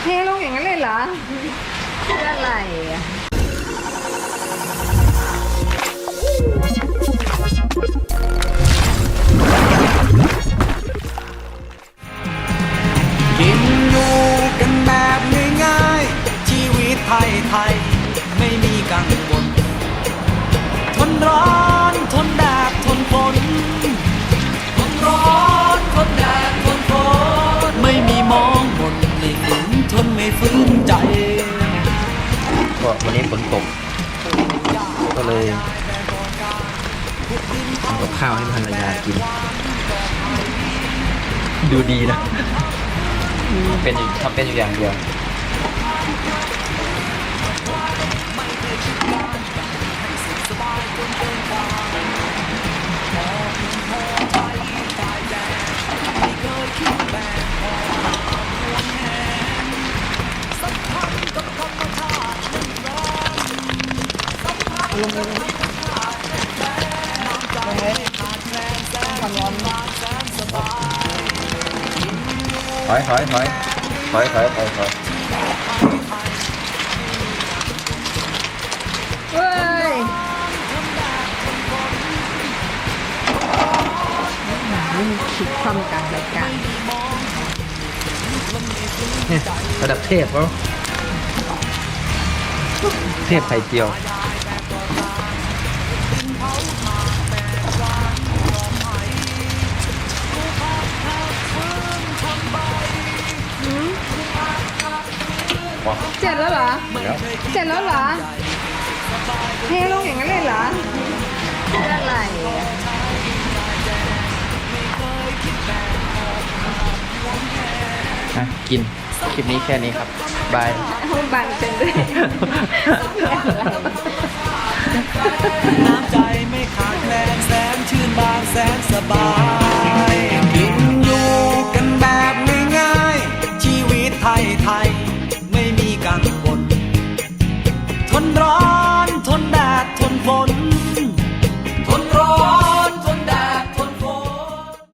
เทลงอย่างนั้นเลยเหรอเพื่ออะไรอะกินอยู่กันแบบง่ายๆชีวิตไทยไทยไม่มีกังวลทนร้อน นไม่ฝืนใจก็วันนี้ฝนตก ก็เลยทำกับข้าวให้ภรรยากิน ดูดีนะ เป็นอยู่ทำเป็นอยู่อย่างเดียว เอาลงเลยถอยถอยถอยถอยถอยถอยถอยเว้ยนี่มันคิดความกลางรายการเนี่ยระดับเทพเขาเทพไข่เจียว เจ็ดแล้วเหรอ แล้วเจ็ดแล้วเหรอเทลงอย่างนั้นเลยเหรอเพื่ออะไรอะอะกิน คลิปนี้แค่นี้ครับ บาย ห้องบันเป็นด้วย